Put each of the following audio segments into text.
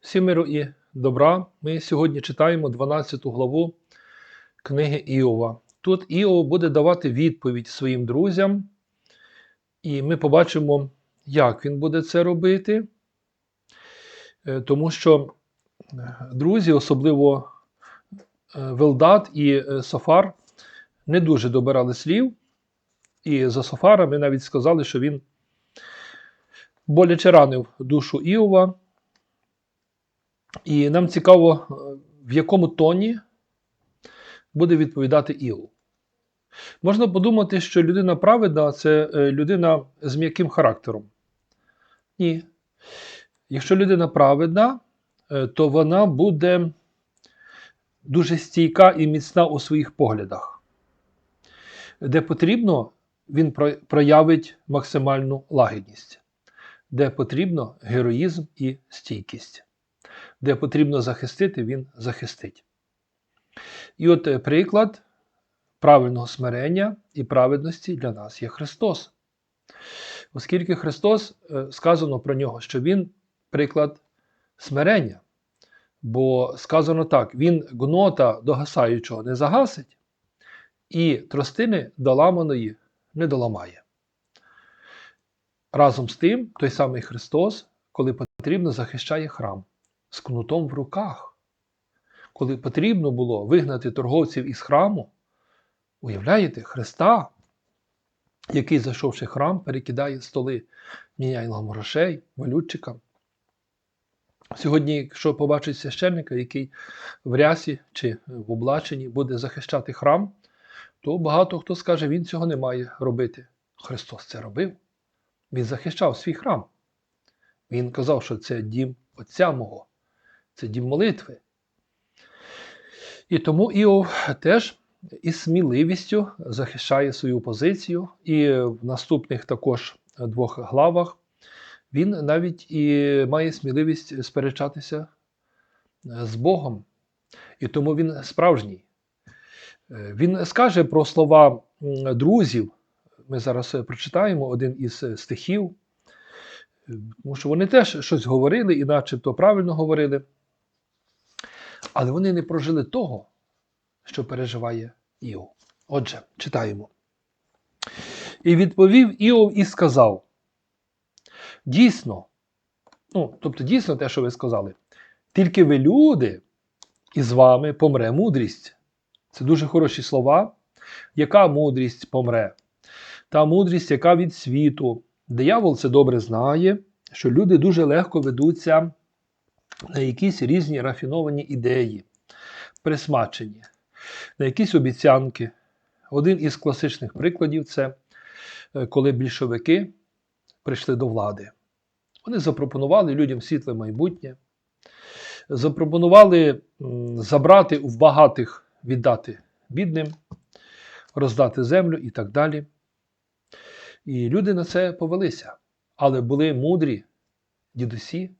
Всім миру і добра. Ми сьогодні читаємо 12 главу книги Іова. Тут Іов буде давати відповідь своїм друзям, і ми побачимо, як він буде це робити. Е, Тому що е, друзі, особливо е, Велдат і Софар, не дуже добирали слів. І за Софара ми навіть сказали, що він боляче ранив душу Іова. І нам цікаво, е, в якому тоні буде відповідати Іов. Можна подумати, що людина праведна це е, людина з м'яким характером. Ні. Якщо людина праведна, е, то вона буде дуже стійка і міцна у своїх поглядах. Де потрібно, він проявить максимальну лагідність, де потрібно героїзм і стійкість де потрібно захистити, він захистить. І от е, приклад правильного смирення і праведності для нас є Христос. Оскільки Христос е, сказано про нього, що Він приклад смирення. Бо сказано так: Він гнота догасаючого не загасить, і тростини доламаної не доламає. Разом з тим, той самий Христос, коли потрібно, захищає храм з кнутом в руках. Коли потрібно було вигнати торговців із храму, уявляєте, Христа, який, зайшовши в храм, перекидає столи міняйлам грошей, валютчикам. Сьогодні, якщо побачить священника, який в рясі чи в облаченні буде захищати храм, то багато хто скаже, він цього не має робити. Христос це робив. Він захищав свій храм. Він казав, що це дім Отця мого, це дім молитви. І тому Іов теж із сміливістю захищає свою позицію, і в наступних також двох главах він навіть і має сміливість сперечатися з Богом. І тому він справжній. Е, Він скаже про слова друзів. Ми зараз е, прочитаємо один із е, стихів, Е, тому що вони теж щось говорили і начебто правильно говорили. Але вони не прожили того, що переживає Іов. Отже, читаємо. І відповів Іов і сказав: Дійсно, ну, тобто дійсно те, що ви сказали, тільки ви люди, і з вами помре мудрість. Це дуже хороші слова. Яка мудрість помре? Та мудрість, яка від світу. Диявол це добре знає, що люди дуже легко ведуться на якісь різні рафіновані ідеї, присмачені, на якісь обіцянки. Один із класичних прикладів це е, коли більшовики прийшли до влади. Вони запропонували людям світле майбутнє, запропонували забрати у багатих, віддати бідним, роздати землю і так далі. І люди на це повелися. Але були мудрі дідусі,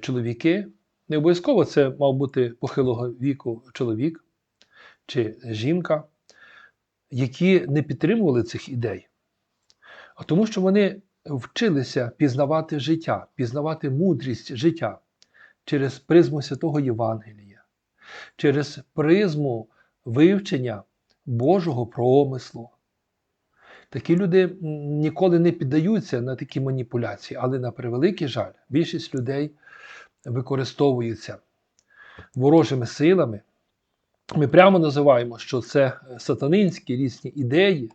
чоловіки. Не обов'язково це мав бути похилого віку чоловік чи жінка, які не підтримували цих ідей. А тому, що вони вчилися пізнавати життя, пізнавати мудрість життя через призму Святого Євангелія, через призму вивчення Божого промислу. Такі люди ніколи не піддаються на такі маніпуляції, але на превеликий жаль, більшість людей використовуються ворожими силами. Ми прямо називаємо, що це сатанинські різні ідеї.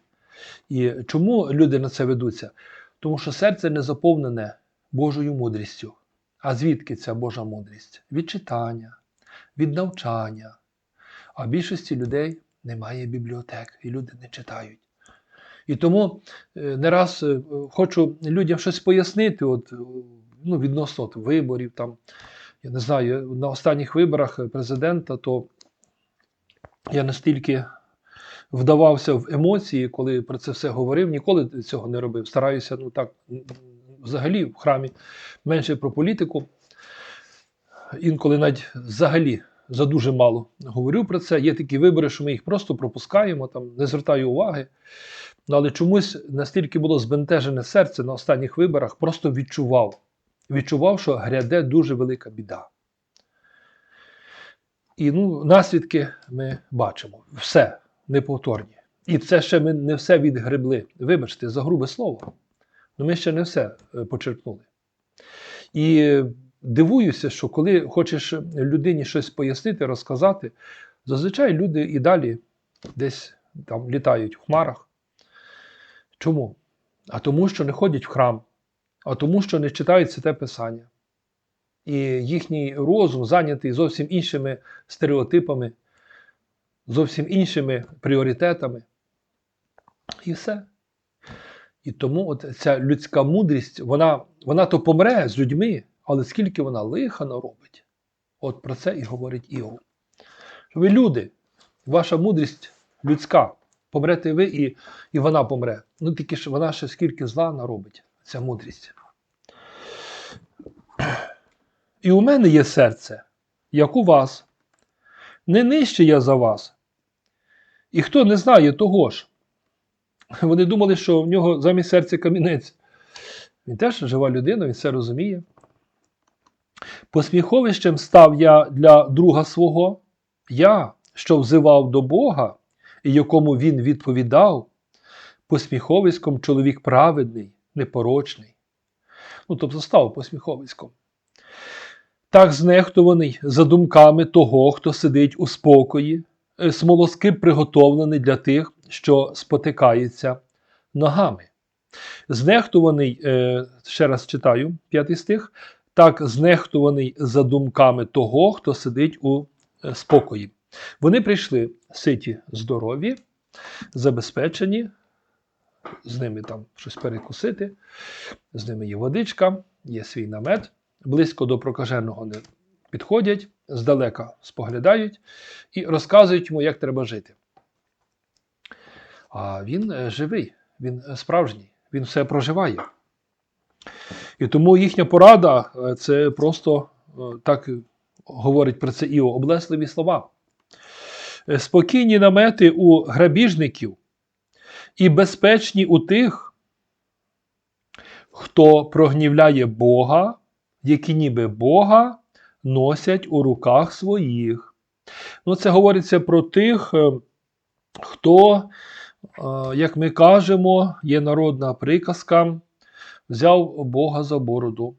І чому люди на це ведуться? Тому що серце не заповнене Божою мудрістю. А звідки ця Божа мудрість? Від читання, від навчання. А більшості людей немає бібліотек, і люди не читають. І тому е, не раз е, хочу людям щось пояснити, от, е, ну, відносно от, виборів. Там, я не знаю, на останніх виборах президента, то я настільки вдавався в емоції, коли про це все говорив, ніколи цього не робив. Стараюся, ну так, взагалі в храмі менше про політику. Інколи навіть взагалі за дуже мало говорю про це. Є такі вибори, що ми їх просто пропускаємо, там, не звертаю уваги. Ну, але чомусь настільки було збентежене серце на останніх виборах, просто відчував, відчував, що гряде дуже велика біда. І ну, наслідки ми бачимо. Все неповторні. І це ще ми не все відгребли. Вибачте, за грубе слово. Ну ми ще не все е, почерпнули. І е, дивуюся, що коли хочеш людині щось пояснити, розказати, зазвичай люди і далі десь там літають в хмарах. Чому? А тому, що не ходять в храм, а тому, що не читають святе Писання. І їхній розум зайнятий зовсім іншими стереотипами, зовсім іншими пріоритетами. І все. І тому от ця людська мудрість, вона, вона то помре з людьми, але скільки вона лиха наробить, от про це і говорить Іов. Що ви люди, ваша мудрість людська, помрете ви і, і вона помре. Ну тільки ж вона ще скільки зла наробить, ця мудрість. І у мене є серце, як у вас. Не нижче я за вас. І хто не знає того ж. Вони думали, що в нього замість серця камінець. Він теж жива людина, він все розуміє. Посміховищем став я для друга свого, я, що взивав до Бога, і якому він відповідав, посміховиськом чоловік праведний, непорочний. Ну, тобто став посміховиськом. Так знехтуваний за думками того, хто сидить у спокої, е, смолоскип приготовлений для тих, що спотикаються ногами. Знехтуваний, е, ще раз читаю, п'ятий стих, так знехтуваний за думками того, хто сидить у е, спокої. Вони прийшли ситі, здорові, забезпечені, з ними там щось перекусити, з ними є водичка, є свій намет, близько до прокаженого не підходять, здалека споглядають і розказують йому, як треба жити. А він е, живий, він е, справжній, він все проживає. І тому їхня порада е, це просто так говорить про це Іо, облесливі слова. Спокійні намети у грабіжників і безпечні у тих, хто прогнівляє Бога, які ніби Бога носять у руках своїх. Ну, Це говориться про тих, е, хто, е, як ми кажемо, є народна приказка, взяв Бога за бороду.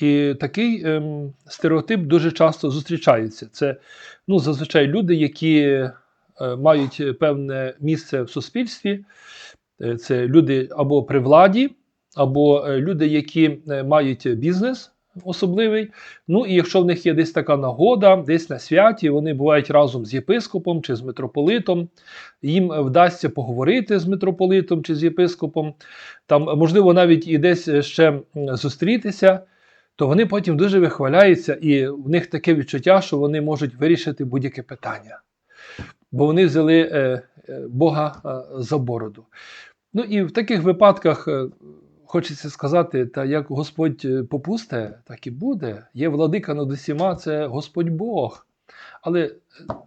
І такий ем, стереотип дуже часто зустрічається. Це ну, зазвичай люди, які мають певне місце в суспільстві. Е, Це люди або при владі, або е, люди, які е, мають бізнес особливий. Ну і якщо в них є десь така нагода, десь на святі, вони бувають разом з єпископом чи з митрополитом. Їм вдасться поговорити з митрополитом чи з єпископом, там, можливо, навіть і десь ще зустрітися. То вони потім дуже вихваляються, і в них таке відчуття, що вони можуть вирішити будь-яке питання. Бо вони взяли е, е, Бога е, за бороду. Ну і в таких випадках хочеться сказати, та як Господь попусте, так і буде. Є владика над усіма, це Господь Бог. Але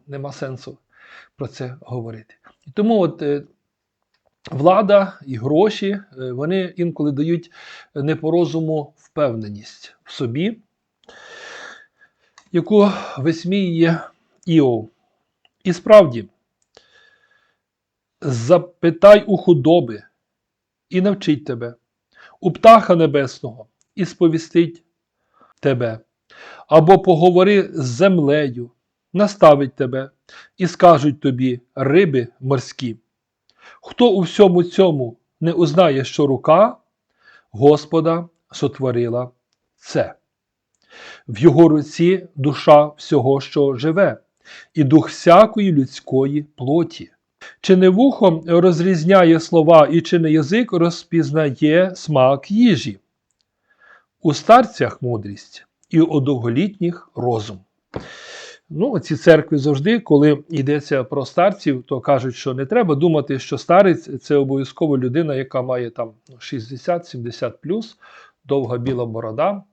нема сенсу про це говорити. І тому от влада і гроші, вони інколи дають не по розуму впевненість в собі, яку висміює Іов. І справді, запитай у худоби і навчить тебе, у птаха небесного і сповістить тебе, або поговори з землею, наставить тебе і скажуть тобі риби морські. Хто у всьому цьому не узнає, що рука Господа сотворила це. В його руці душа всього, що живе, і дух всякої людської плоті. Чи не вухо розрізняє слова, і чи не язик розпізнає смак їжі? У старцях мудрість і у довголітніх розум. Ну, ці церкви завжди, коли йдеться про старців, то кажуть, що не треба думати, що старець це обов'язково людина, яка має там 60-70 плюс, довга біла борода.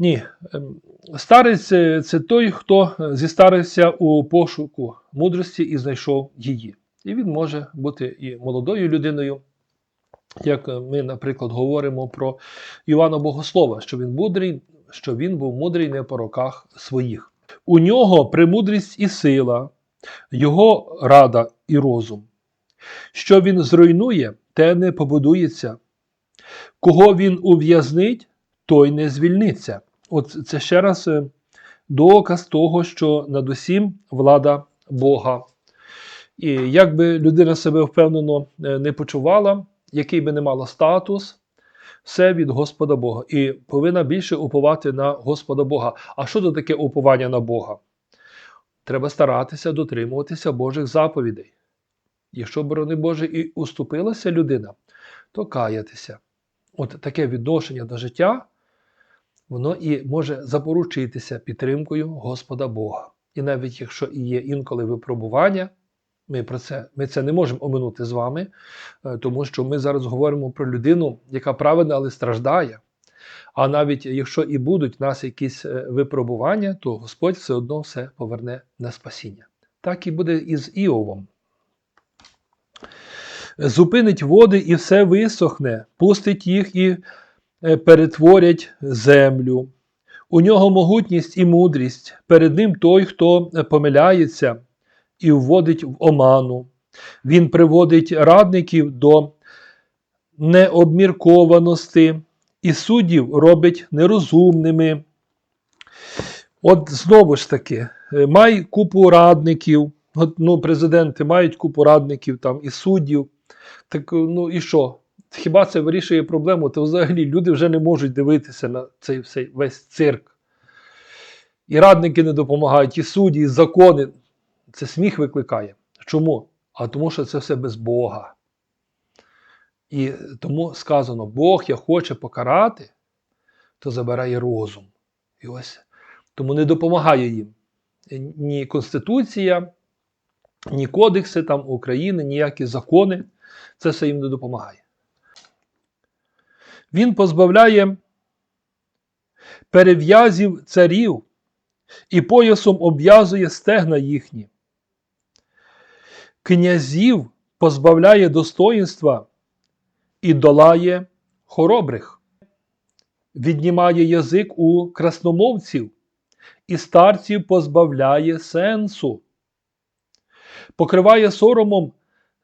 Ні, ем, старець е, це той, хто зістарився у пошуку мудрості і знайшов її. І він може бути і молодою людиною, Як ми, наприклад, говоримо про Івана Богослова, що він мудрий, що він був мудрий не по роках своїх. У нього премудрість і сила, його рада і розум. Що він зруйнує, те не побудується. Кого він ув'язнить, той не звільниться. От це ще раз е, доказ того, що над усім влада Бога. І як би людина себе впевнено е, не почувала, який би не мала статус, все від Господа Бога. І повинна більше уповати на Господа Бога. А що це таке уповання на Бога? Треба старатися дотримуватися Божих заповідей. Якщо, борони Боже, і уступилася людина, то каятися. От таке відношення до життя, воно і може запоручитися підтримкою Господа Бога. І навіть якщо і є інколи випробування, ми про це, ми це не можемо оминути з вами, е, тому що ми зараз говоримо про людину, яка праведна, але страждає. А навіть якщо і будуть в нас якісь е, випробування, то Господь все одно все поверне на спасіння. Так і буде і з Іовом. Зупинить води і все висохне, пустить їх і перетворять землю. У нього могутність і мудрість, перед ним той, хто е, помиляється і вводить в оману. Він приводить радників до необміркованості і суддів робить нерозумними. От знову ж таки, е, май купу радників, от, ну, президенти мають купу радників там, і суддів. Так ну і що? Хіба це вирішує проблему? То взагалі люди вже не можуть дивитися на цей всей, весь цирк. І радники не допомагають, і судді, і закони. Це сміх викликає. Чому? А тому, що це все без Бога. І тому сказано: Бог я хоче покарати, то забирає розум. І ось тому не допомагає їм ні Конституція, ні кодекси там України, ніякі закони. Це все їм не допомагає. Він позбавляє перев'язів царів і поясом обв'язує стегна їхні. Князів позбавляє достоїнства і долає хоробрих, віднімає язик у красномовців і старців позбавляє сенсу, покриває соромом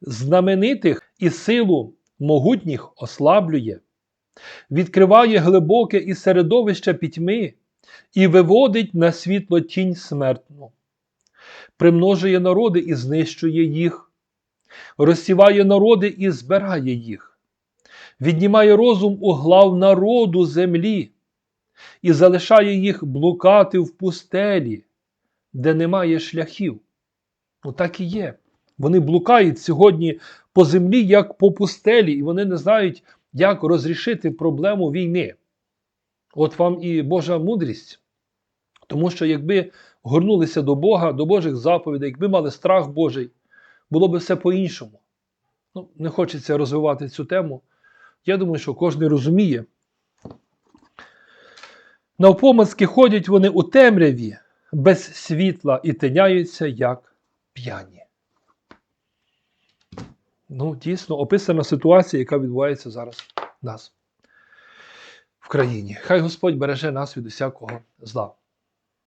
знаменитих і силу могутніх ослаблює, відкриває глибоке і середовище пітьми і виводить на світло тінь смертну, примножує народи і знищує їх, розсіває народи і збирає їх, віднімає розум у глав народу землі і залишає їх блукати в пустелі, де немає шляхів. Ну так і є. Вони блукають сьогодні по землі, як по пустелі, і вони не знають, як розрішити проблему війни. От вам і Божа мудрість. Тому що якби горнулися до Бога, до Божих заповідей, якби мали страх Божий, було б все по-іншому. Ну, Не хочеться розвивати цю тему. Я думаю, що кожен розуміє. Навпомацки ходять вони у темряві без світла і тиняються, як п'яні. Ну, дійсно, описана ситуація, яка відбувається зараз в нас в країні. Хай Господь береже нас від усякого зла.